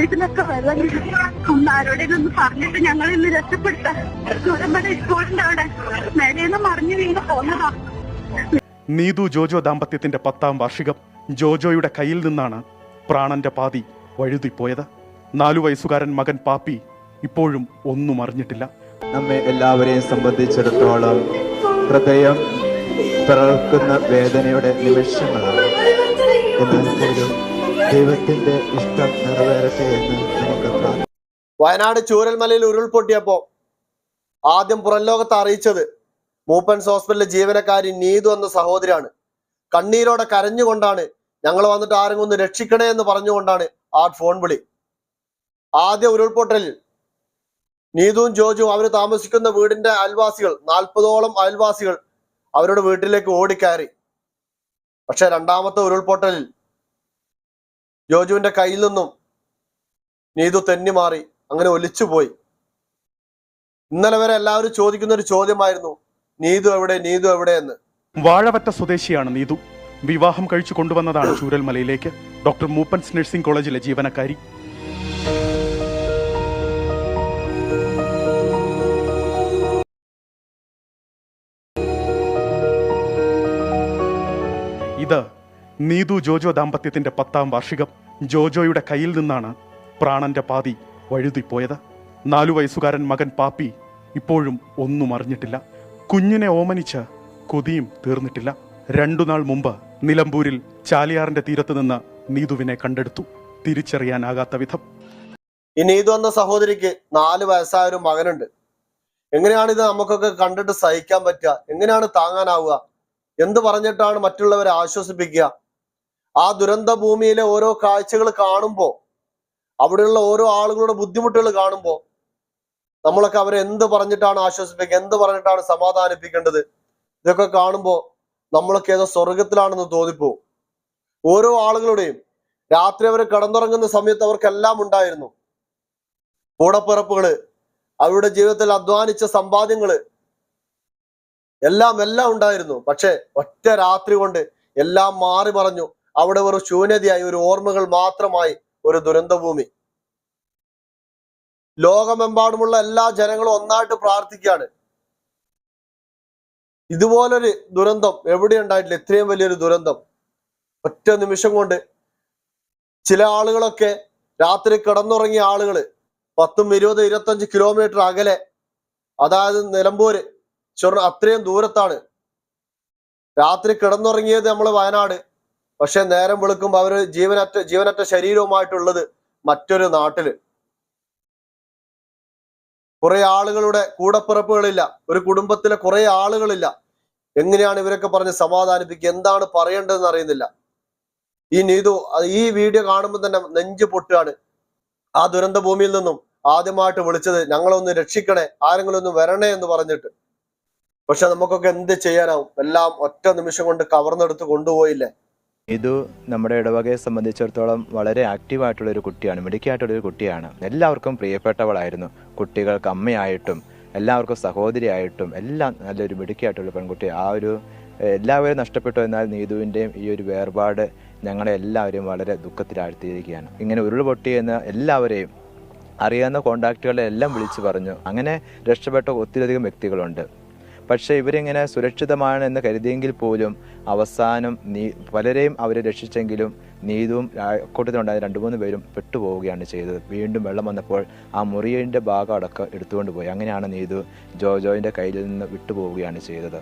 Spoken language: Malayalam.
വീട്ടിലൊക്കെ വെള്ളം. ഒന്ന് ആരോടേലും ഒന്ന് പറഞ്ഞിട്ട് ഞങ്ങൾ ഇന്ന് രക്ഷപ്പെടുത്താം. ചുരമ്പടി സ്കൂളിന്റെ അവിടെ. മേലേന്ന് മറിഞ്ഞു വീണ് പോന്നതാ. നീതു ജോജോ ദാമ്പത്യത്തിന്റെ പത്താം വാർഷികം ജോജോയുടെ കയ്യിൽ നിന്നാണ് പ്രാണന്റെ പാതി വഴുതിപ്പോയത്. നാലു വയസ്സുകാരൻ മകൻ പാപ്പി ഇപ്പോഴും ഒന്നും അറിഞ്ഞിട്ടില്ല. നമ്മെ എല്ലാവരെയും സംബന്ധിച്ചിടത്തോളം ഹൃദയം പിറക്കുന്ന വേദനയുടെ നിമിഷങ്ങളാണ്. എന്നാൽ ദൈവത്തിന്റെ ഇഷ്ടം നിറവേറട്ടെ എന്ന് നമുക്ക് വയനാട് ചൂരൽമലയിൽ ഉരുൾപൊട്ടിയപ്പോ ആദ്യം പുറം ലോകത്ത് അറിയിച്ചത് മൂപ്പൻസ് ഹോസ്പിറ്റലിലെ ജീവനക്കാരി നീതു എന്ന സഹോദരിയാണ്. കണ്ണീരോടെ കരഞ്ഞുകൊണ്ടാണ് ഞങ്ങൾ വന്നിട്ട് ആരെങ്കിലും ഒന്ന് രക്ഷിക്കണേ എന്ന് പറഞ്ഞുകൊണ്ടാണ് ആ ഫോൺ വിളി. ആദ്യ ഉരുൾപൊട്ടലിൽ നീതുവും ജോജുവും അവർ താമസിക്കുന്ന വീടിന്റെ അയൽവാസികൾ നാൽപ്പതോളം അയൽവാസികൾ അവരുടെ വീട്ടിലേക്ക് ഓടിക്കയറി. പക്ഷെ രണ്ടാമത്തെ ഉരുൾപൊട്ടലിൽ ജോജുവിന്റെ കയ്യിൽ നിന്നും നീതു തെന്നി മാറി അങ്ങനെ ഒലിച്ചുപോയി ഇന്നലെ വരെ എല്ലാവരും ചോദിക്കുന്ന ഒരു ചോദ്യമായിരുന്നു നീതു എവിടെ നീതു എവിടെ എന്ന്. വാഴവറ്റ സ്വദേശിയാണ് നീതു. വിവാഹം കഴിച്ചു കൊണ്ടുവന്നതാണ് ചൂരൽമലയിലേക്ക്. ഡോക്ടർ മൂപ്പൻസ് നഴ്സിംഗ് കോളേജിലെ ജീവനക്കാരി. ഇത് നീതു ജോജോ ദാമ്പത്യത്തിന്റെ പത്താം വാർഷികം. ജോജോയുടെ കയ്യിൽ നിന്നാണ് പ്രാണന്റെ പാതി വഴുതിപ്പോയത്. നാലു വയസ്സുകാരൻ മകൻ പാപ്പി ഇപ്പോഴും ഒന്നും അറിഞ്ഞിട്ടില്ല. കുഞ്ഞിനെ ഓമനിച്ച് കൊതിയും തീർന്നിട്ടില്ല. രണ്ടു നാൾ മുമ്പ് നിലമ്പൂരിൽ ചാലിയാറിന്റെ തീരത്ത് നിന്ന് നീതുവിനെ കണ്ടെടുത്തു. തിരിച്ചറിയാനാകാത്ത വിധം. ഈ നീതു എന്ന സഹോദരിക്ക് നാല് വയസ്സായ ഒരു മകനുണ്ട്. എങ്ങനെയാണ് ഇത് നമുക്കൊക്കെ കണ്ടിട്ട് സഹിക്കാൻ പറ്റുക? എങ്ങനെയാണ് താങ്ങാനാവുക? എന്ത് പറഞ്ഞിട്ടാണ് മറ്റുള്ളവരെ ആശ്വസിപ്പിക്കുക? ആ ദുരന്ത ഭൂമിയിലെ ഓരോ കാഴ്ചകൾ കാണുമ്പോൾ അവിടെയുള്ള ഓരോ ആളുകളുടെ ബുദ്ധിമുട്ടുകൾ കാണുമ്പോൾ നമ്മളൊക്കെ അവരെ എന്ത് പറഞ്ഞിട്ടാണ് ആശ്വസിപ്പിക്കുക എന്ത് പറഞ്ഞിട്ടാണ് സമാധാനിപ്പിക്കേണ്ടത്? ഇതൊക്കെ കാണുമ്പോൾ നമ്മളൊക്കെ ഏതോ സ്വർഗത്തിലാണെന്ന് തോന്നിപ്പോവും ഓരോ ആളുകളുടെയും രാത്രി അവർ കടന്നുറങ്ങുന്ന സമയത്ത് അവർക്കെല്ലാം ഉണ്ടായിരുന്നു. കൂടപ്പിറപ്പുകൾ അവരുടെ ജീവിതത്തിൽ അധ്വാനിച്ച സമ്പാദ്യങ്ങൾ എല്ലാം എല്ലാം ഉണ്ടായിരുന്നു. പക്ഷെ ഒറ്റ രാത്രി കൊണ്ട് എല്ലാം മാറി മറഞ്ഞു. അവിടെ ഒരു ശൂന്യതയായി ഒരു ഓർമ്മകൾ മാത്രമായി ഒരു ദുരന്തഭൂമി. ലോകമെമ്പാടുമുള്ള എല്ലാ ജനങ്ങളും ഒന്നായിട്ട് പ്രാർത്ഥിക്കുകയാണ്. ഇതുപോലൊരു ദുരന്തം എവിടെ ഉണ്ടായിട്ടില്ല? ഇത്രയും വലിയൊരു ദുരന്തം. ഒറ്റ നിമിഷം കൊണ്ട് ചില ആളുകളൊക്കെ രാത്രി കിടന്നുറങ്ങിയ ആളുകൾ പത്തും ഇരുപത് ഇരുപത്തഞ്ച് കിലോമീറ്റർ അകലെ അതായത് നിലമ്പൂര് ചെറു അത്രയും ദൂരത്താണ്. രാത്രി കിടന്നുറങ്ങിയത് നമ്മളെ വയനാട്. പക്ഷെ നേരം വെളുക്കുമ്പോൾ അവർ ജീവനറ്റ ജീവനറ്റ ശരീരവുമായിട്ടുള്ളത് മറ്റൊരു നാട്ടിൽ. കുറെ ആളുകളുടെ കൂടപ്പിറപ്പുകളില്ല. ഒരു കുടുംബത്തിലെ കുറെ ആളുകളില്ല. എങ്ങനെയാണ് ഇവരൊക്കെ പറഞ്ഞ് സമാധാനിപ്പിക്കുക? എന്താണ് പറയേണ്ടതെന്ന് അറിയുന്നില്ല. ഈ നീതു ഈ വീഡിയോ കാണുമ്പോൾ തന്നെ നെഞ്ചു പൊട്ടുകയാണ്. ആ ദുരന്ത ഭൂമിയിൽ നിന്നും ആദ്യമായിട്ട് വിളിച്ചത് ഞങ്ങളൊന്ന് രക്ഷിക്കണേ ആരെങ്കിലും ഒന്ന് വരണേ എന്ന് പറഞ്ഞിട്ട്. പക്ഷെ നമുക്കൊക്കെ എന്ത് ചെയ്യാനാവും? എല്ലാം ഒറ്റ നിമിഷം കൊണ്ട് കവർന്നെടുത്ത് കൊണ്ടുപോയില്ലേ? ഇത് നമ്മുടെ ഇടവകയെ സംബന്ധിച്ചിടത്തോളം വളരെ ആക്റ്റീവായിട്ടുള്ള ഒരു കുട്ടിയാണ് മിടുക്കിയായിട്ടുള്ള ഒരു കുട്ടിയാണ്. എല്ലാവർക്കും പ്രിയപ്പെട്ടവളായിരുന്നു. കുട്ടികൾക്ക് അമ്മയായിട്ടും എല്ലാവർക്കും സഹോദരിയായിട്ടും എല്ലാം നല്ലൊരു മിടുക്കിയായിട്ടുള്ള പെൺകുട്ടി. ആ ഒരു എല്ലാവരും നഷ്ടപ്പെട്ടു എന്നാൽ നീതുവിന്റെയും ഈ ഒരു വേർപാട് ഞങ്ങളെ എല്ലാവരെയും വളരെ ദുഃഖത്തിലാഴ്ത്തിയിരിക്കുകയാണ്. ഇങ്ങനെ ഉരുൾപൊട്ടി എന്ന് എല്ലാവരെയും അറിയാവുന്ന കോണ്ടാക്റ്റുകളെ എല്ലാം വിളിച്ചു പറഞ്ഞു. അങ്ങനെ രക്ഷപ്പെട്ട ഒത്തിരിയധികം വ്യക്തികളുണ്ട്. പക്ഷേ ഇവരിങ്ങനെ സുരക്ഷിതമാണ് എന്ന് കരുതിയെങ്കിൽ പോലും അവസാനം നീ പലരെയും അവരെ രക്ഷിച്ചെങ്കിലും നീതുവും കൂട്ടത്തിലുണ്ടായ രണ്ട് മൂന്ന് പേരും പെട്ടുപോവുകയാണ് ചെയ്തത്. വീണ്ടും വെള്ളം വന്നപ്പോൾ ആ മുറിയുടെ ഭാഗം അടക്കം എടുത്തുകൊണ്ട് പോയി. അങ്ങനെയാണ് നീതു ജോജോയിന്റെ കയ്യിൽ നിന്ന് വിട്ടുപോവുകയാണ് ചെയ്തത്.